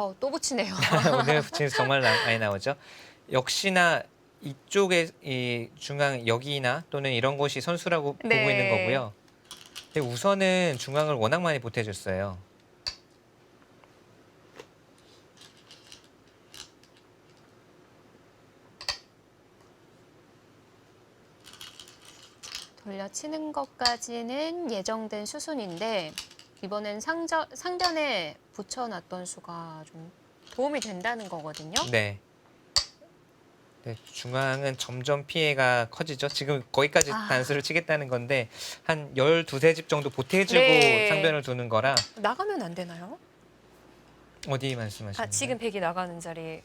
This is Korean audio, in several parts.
어, 또 붙이네요. 오늘 붙이면서 정말 나- 많이 나오죠. 역시나 이쪽에 이 중앙 여기나 또는 이런 곳이 선수라고 네. 보고 있는 거고요. 근데 우선은 중앙을 워낙 많이 보태줬어요. 돌려치는 것까지는 예정된 수순인데 이번엔 상저, 상변에 붙여놨던 수가 좀 도움이 된다는 거거든요. 네. 네, 중앙은 점점 피해가 커지죠. 지금 거기까지 아. 단수를 치겠다는 건데 한 12세 집 정도 보태주고 네. 상변을 두는 거라 나가면 안 되나요? 어디 말씀하시는 아, 지금 백이 나가는 자리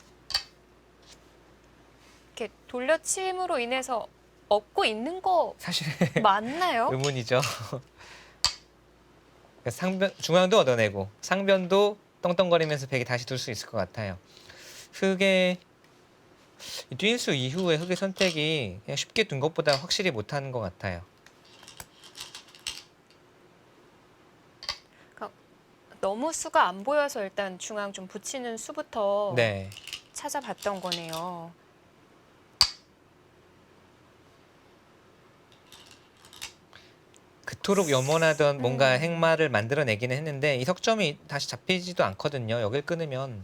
이렇게 돌려침으로 인해서 얻고 있는 거 사실 맞나요? 의문이죠. 그러니까 상변 중앙도 얻어내고 상변도 떵떵거리면서 백이 다시 둘 수 있을 것 같아요. 흑의 이 뛴수 이후에 흑의 선택이 그냥 쉽게 둔 것보다 확실히 못하는 것 같아요. 너무 수가 안 보여서 일단 중앙 좀 붙이는 수부터 네. 찾아봤던 거네요. 그토록 염원하던 뭔가 음. 행마를 만들어내기는 했는데 이 석점이 다시 잡히지도 않거든요. 여길 끊으면